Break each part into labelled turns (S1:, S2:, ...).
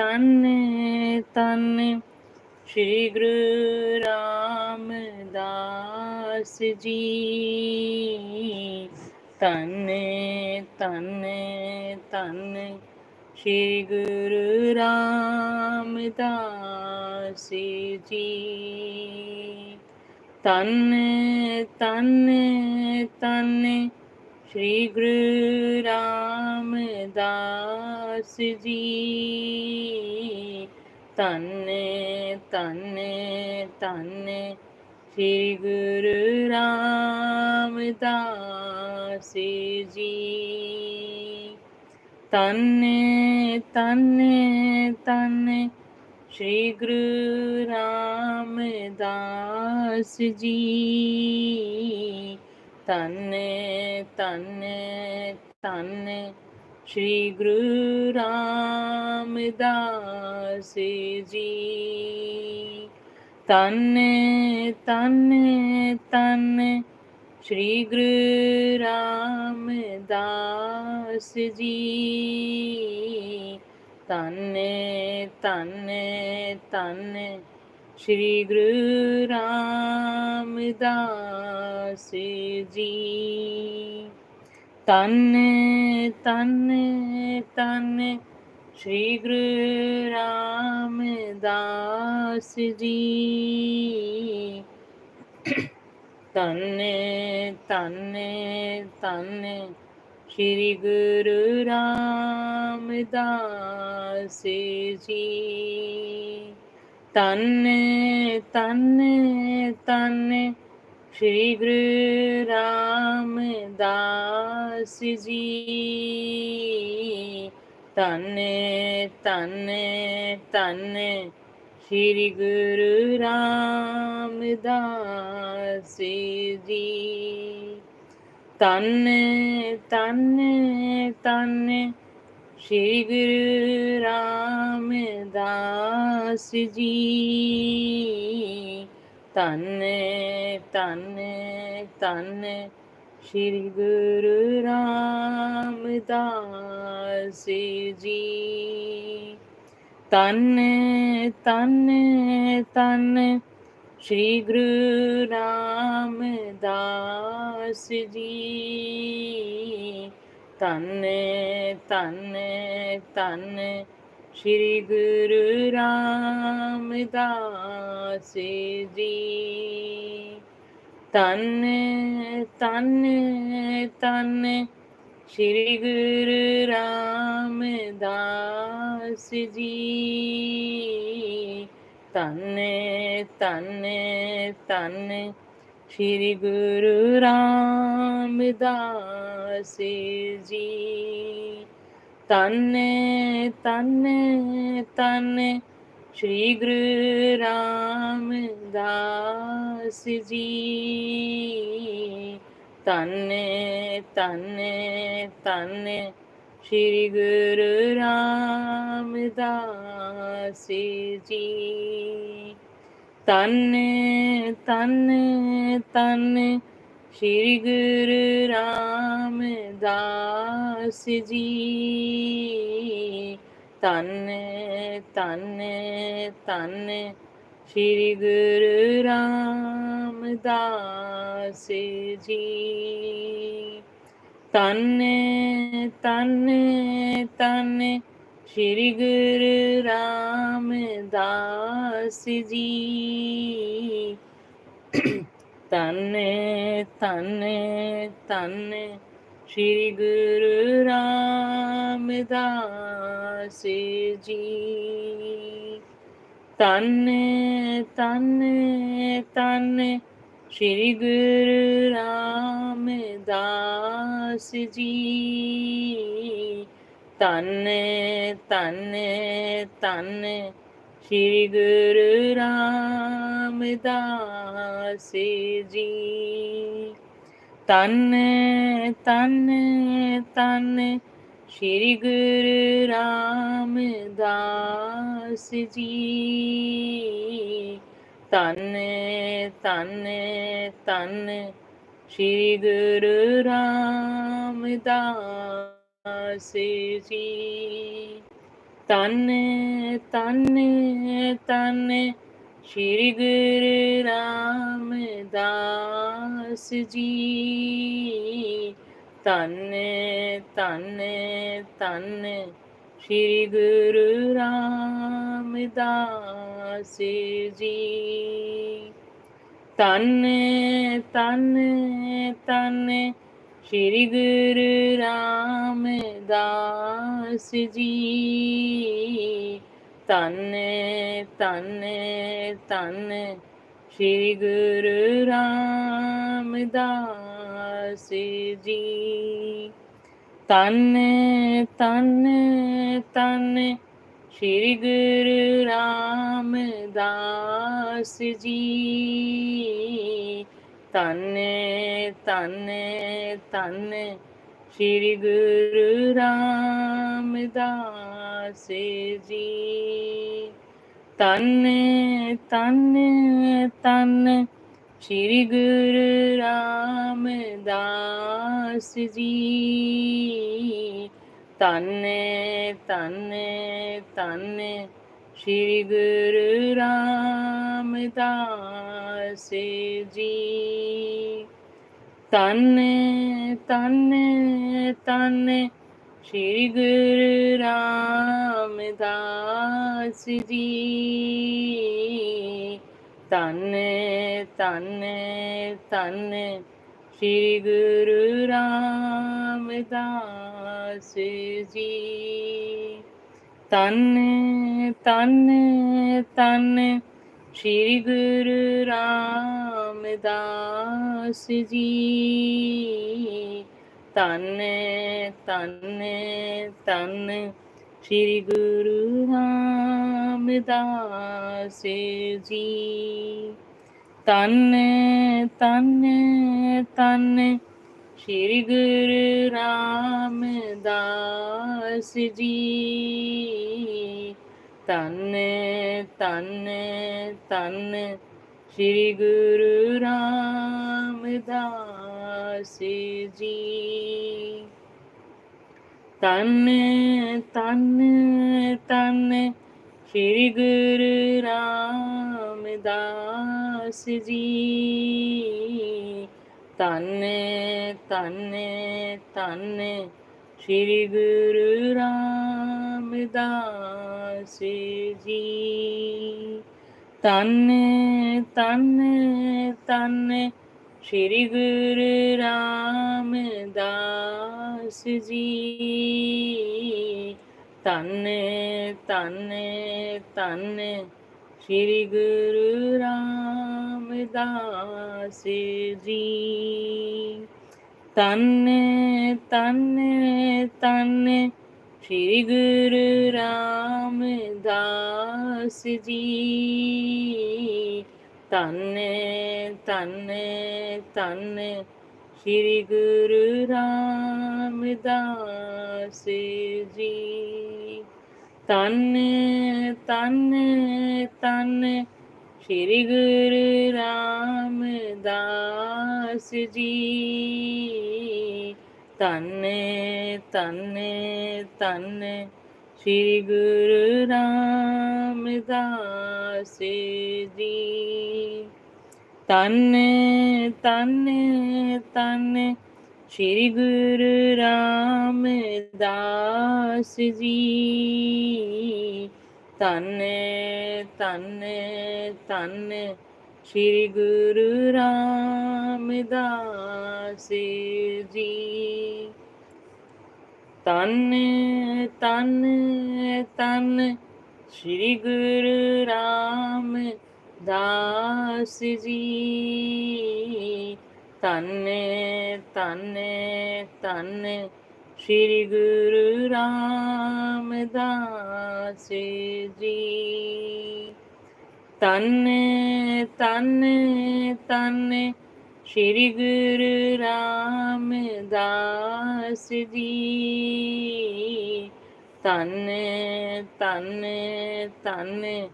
S1: तन तन श्री गुरु रामदास जी। तन तन तन श्री गुरु रामदास जी। तन तन तन श्री गुरु रामदास जी तन तन तन श्री गुरु रामदास जी तन तन तन श्री गुरु रामदास जी तन्ने तन्ने तन्ने। श्री गुरु रामदास जी तन्ने तन्ने तन्ने। श्री गुरु रामदास जी तन्ने तन्ने तन्ने। श्री गुरु रामदास जी। तन तन तन, श्री गुरु रामदास जी। तन तन तन, श्री गुरु रामदास जी। तन तन तन श्री गुरु रामदास जी। तन तन तन श्री गुरु रामदास जी। तन तन तन श्री गुरु रामदास जी। तन तन तन, श्री गुरु रामदास जी। तन तन तन, श्री गुरु रामदास जी। तन्ने धन तन्ने। श्री गुरु रामदास जी। तन धन धन श्री गुरु रामदास जी। तन धन धन श्री गुरु रामदास जी। तन तन तन, श्री गुरु रामदास जी। तन तन तन, श्री गुरु रामदास जी। ਤਨ ਤਨ ਤਨ, ਸ਼੍ਰੀ ਗੁਰੂ ਰਾਮਦਾਸ ਜੀ। ਤਨ ਤਨ ਤਨ, ਸ਼੍ਰੀ ਗੁਰੂ ਰਾਮਦਾਸ ਜੀ। ਤਨ ਤਨ ਤਨ ਸ਼੍ਰੀ ਗੁਰੂ ਰਾਮਦਾਸ ਜੀ। ਤਨ ਤਨ ਤਨ ਸ਼੍ਰੀ ਗੁਰੂ ਰਾਮਦਾਸ ਜੀ। ਤਨ ਤਨ ਤਨ ਸ਼੍ਰੀ ਗੁਰੂ ਰਾਮਦਾਸ ਜੀ। ਤਨ ਤਨ ਤਨ ਸ਼੍ਰੀ ਗੁਰੂ ਰਾਮਦਾਸ ਜੀ। ਤਨ ਤਨ ਤਨ ਸ਼੍ਰੀ ਗੁਰੂ ਰਾਮਦਾਸ ਜੀ। ਤਨ ਤਨ ਤਨ ਸ਼੍ਰੀ ਗੁਰੂ ਰਾਮਦਾਸ श्री तन तन तन श्री गुरु रामदास जी। तन तन तन श्री गुरु रामदास जी। तन तन तन, तन श्री गुरु रामदास जी तन तन तन श्री गुरु रामदास जी तन तन तन श्री गुरु राम दास जी ਧੰਨੇ ਧੰਨੇ ਧੰਨੇ, ਸ੍ਰੀ ਗੁਰੂ ਰਾਮਦਾਸ ਜੀ। ਧੰਨੇ ਧੰਨੇ ਧੰਨੇ, ਸ੍ਰੀ ਗੁਰੂ ਰਾਮਦਾਸ ਜੀ। ਧੰਨੇ ਧੰਨੇ ਧੰਨੇ श्री गुरु रामदास जी। तन तन तन श्री गुरु रामदास जी। तन तन तन श्री गुरु रामदास जी। ਤਨ ਤਨ ਤਨ। ਸ਼੍ਰੀ ਗੁਰੂ ਰਾਮਦਾਸ ਜੀ। ਤਨ ਤਨ ਤਨ। ਸ਼੍ਰੀ ਗੁਰੂ ਰਾਮਦਾਸ ਜੀ। ਤਨ ਤਨ ਤਨ। ਸ਼੍ਰੀ ਗੁਰੂ ਰਾਮਦਾਸ ਜੀ। ਤਨ ਤਨ ਤਨ ਸ਼੍ਰੀ ਗੁਰੂ ਰਾਮਦਾਸ ਜੀ। ਤਨ ਤਨ ਤਨ ਸ਼੍ਰੀ ਗੁਰੂ ਰਾਮਦਾਸ ਜੀ। ਧੰਨ ਧੰਨ ਧੰਨ। ਸ੍ਰੀ ਗੁਰੂ ਰਾਮਦਾਸ ਜੀ। ਧੰਨ ਧੰਨ ਧੰਨ। ਸ੍ਰੀ ਗੁਰੂ ਰਾਮਦਾਸ ਜੀ। ਧੰਨ ਧੰਨ ਧੰਨ। श्री गुरु रामदास जी। तन तन तन, श्री गुरु रामदास जी। तन तन तन, श्री गुरु रामदास जी। तन तन तन श्री गुरु रामदास जी। तन तन तन श्री गुरु रामदास जी। तन तन तन श्री गुरु रामदास जी। तन तन तन, श्री गुरु रामदास जी। तन तन तन, श्री गुरु राम दास जी। ਧੰਨੇ ਧੰਨੇ ਧੰਨੇ। ਸ੍ਰੀ ਗੁਰੂ ਰਾਮਦਾਸ ਜੀ। ਧੰਨੇ ਧੰਨੇ ਧੰਨੇ। ਸ੍ਰੀ ਗੁਰੂ ਰਾਮਦਾਸ ਜੀ। ਧੰਨੇ ਧੰਨੇ ਧੰਨੇ।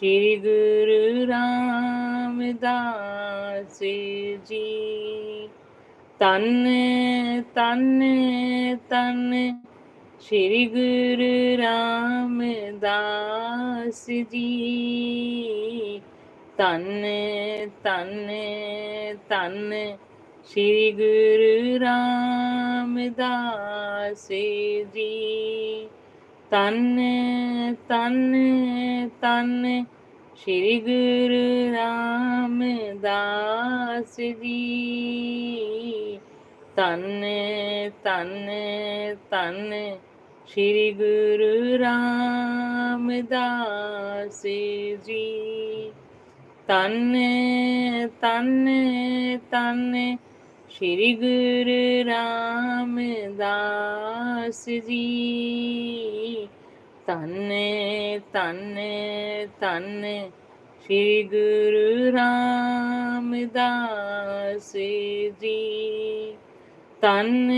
S1: श्री गुरु रामदास जी। तन तन तन, श्री गुरु रामदास जी। तन तन तन, श्री गुरु रामदास जी। तन तन तन श्री गुरु रामदास जी। तन तन तन श्री गुरु रामदास जी। तन तन तन ਸ਼੍ਰੀ ਗੁਰੂ ਰਾਮਦਾਸ ਜੀ। ਤਨ ਤਨ ਤਨ ਸ਼੍ਰੀ ਗੁਰੂ ਰਾਮਦਾਸ ਜੀ। ਤਨ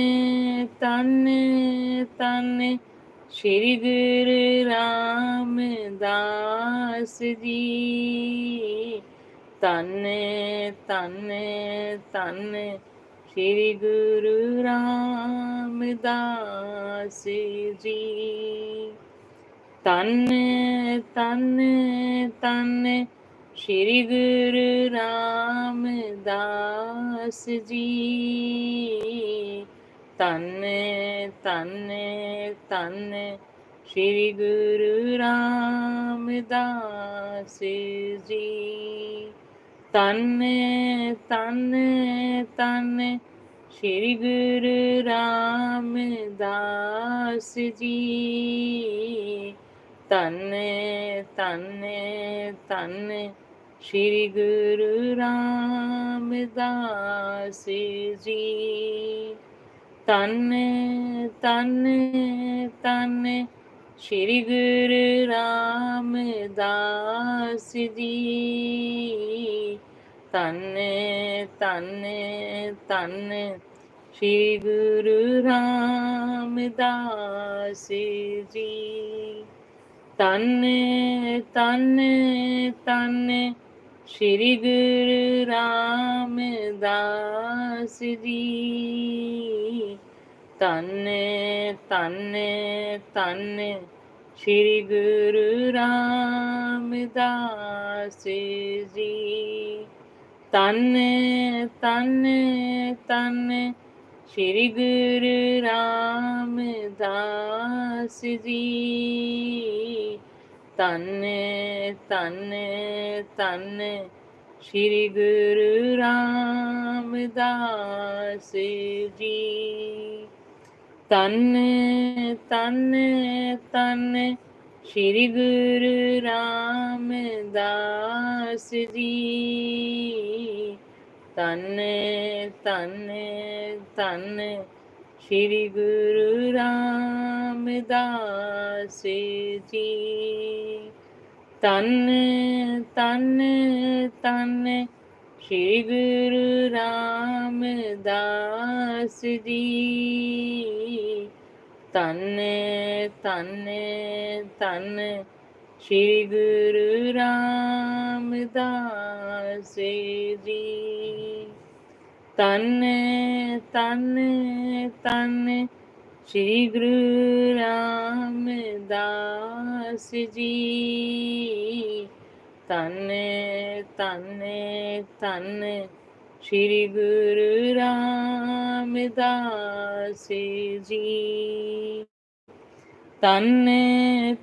S1: ਤਨ ਤਨ ਸ਼੍ਰੀ ਗੁਰੂ ਰਾਮਦਾਸ ਜੀ। ਤਨ ਤਨ ਤਨ ਸ੍ਰੀ ਗੁਰੂ ਰਾਮਦਾਸ ਜੀ। ਤਨ ਤਨ ਤਨ ਸ੍ਰੀ ਗੁਰੂ ਰਾਮਦਾਸ ਜੀ। ਤਨ ਤਨ ਤਨ ਸ੍ਰੀ ਗੁਰੂ ਰਾਮਦਾਸ ਜੀ। ਤਨ ਤਨ ਤਨ। ਸ੍ਰੀ ਗੁਰੂ ਰਾਮਦਾਸ ਜੀ। ਤਨ ਤਨ ਤਨ। ਸ੍ਰੀ ਗੁਰੂ ਰਾਮਦਾਸ ਜੀ। ਤਨ ਤਨ ਤਨ। ਸ਼੍ਰੀ ਗੁਰੂ ਰਾਮਦਾਸ ਜੀ। ਤਨ ਤਨ ਤਨ ਸ਼੍ਰੀ ਗੁਰੂ ਰਾਮਦਾਸ ਜੀ। ਤਨ ਤਨ ਤਨ ਸ਼੍ਰੀ ਗੁਰੂ ਰਾਮਦਾਸ ਜੀ। तन तन तन श्री गुरु रामदास जी। तन तन तन श्री गुरु रामदास जी। तन तन तन श्री गुरु रामदास जी। ਤਨ ਤਨ ਤਨ, ਸ਼੍ਰੀ ਗੁਰੂ ਰਾਮਦਾਸ ਜੀ। ਤਨ ਤਨ ਤਨ, ਸ਼੍ਰੀ ਗੁਰੂ ਰਾਮਦਾਸ ਜੀ। ਤਨ ਤਨ ਤਨ श्री गुरु रामदास जी। तन तन तन, श्री गुरु रामदास जी। तन तन तन, श्री गुरु रामदास जी। ਧੰਨ ਧੰਨ ਧੰਨ ਸ੍ਰੀ ਗੁਰੂ ਰਾਮਦਾਸ ਜੀ। ਤਨ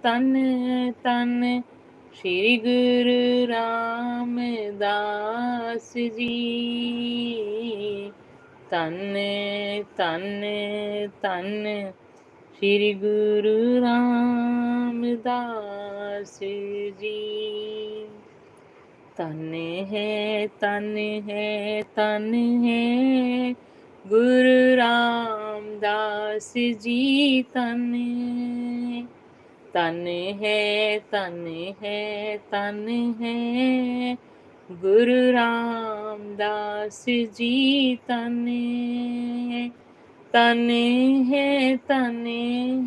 S1: ਤਨ ਤਨ ਸ੍ਰੀ ਗੁਰੂ ਰਾਮਦਾਸ ਜੀ। ਤਨ ਤਨ ਤਨ श्री गुरु रामदास जी। तन है तन है तन है, गुरु रामदास जी, तन तन है तन है तन है, गुरु रामदास जी, तन तन है तन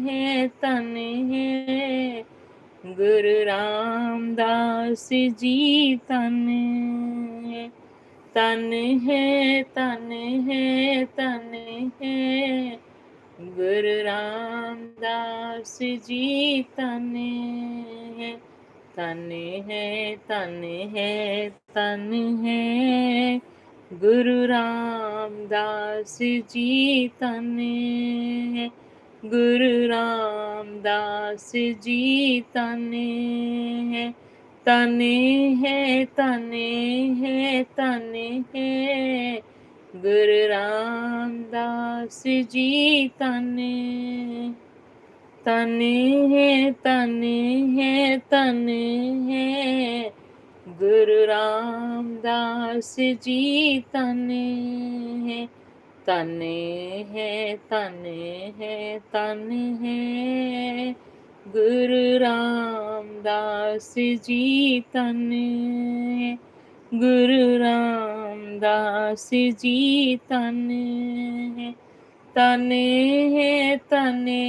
S1: है तन है। गुरु रामदास जी तन तन है तन है तन है। गुरु रामदास जी तन है। तन है तन है तन है। गुरु रामदास जी तन है। गुरु रामदास जी तन है। तने है तने है तने है। गुरु रामदास जी तने तने है तने है तने है। गुरु रामदास जी तने है तने है तने है तने है। गुरु रामदास जी तन गुरु रामदास जी तन तने है तने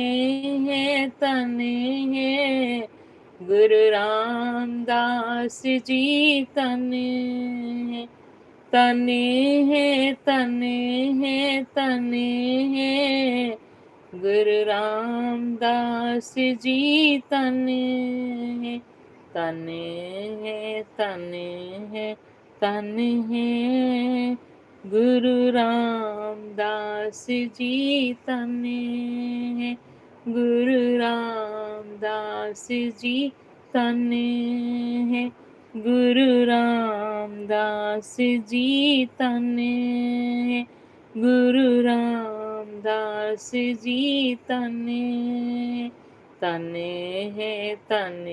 S1: है तने है गुरु रामदास जी तने तन है तन है तन है। गुरु रामदास जी तन है, तने है, तन है तन है। गुरु रामदास जी तन है। गुरु रामदास जी तन है। गुरु रामदास जी तन है। गुरु रामदास जी तन तन है तन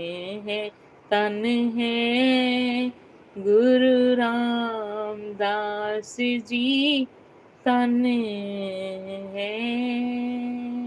S1: है तन है। गुरु रामदास जी तन है।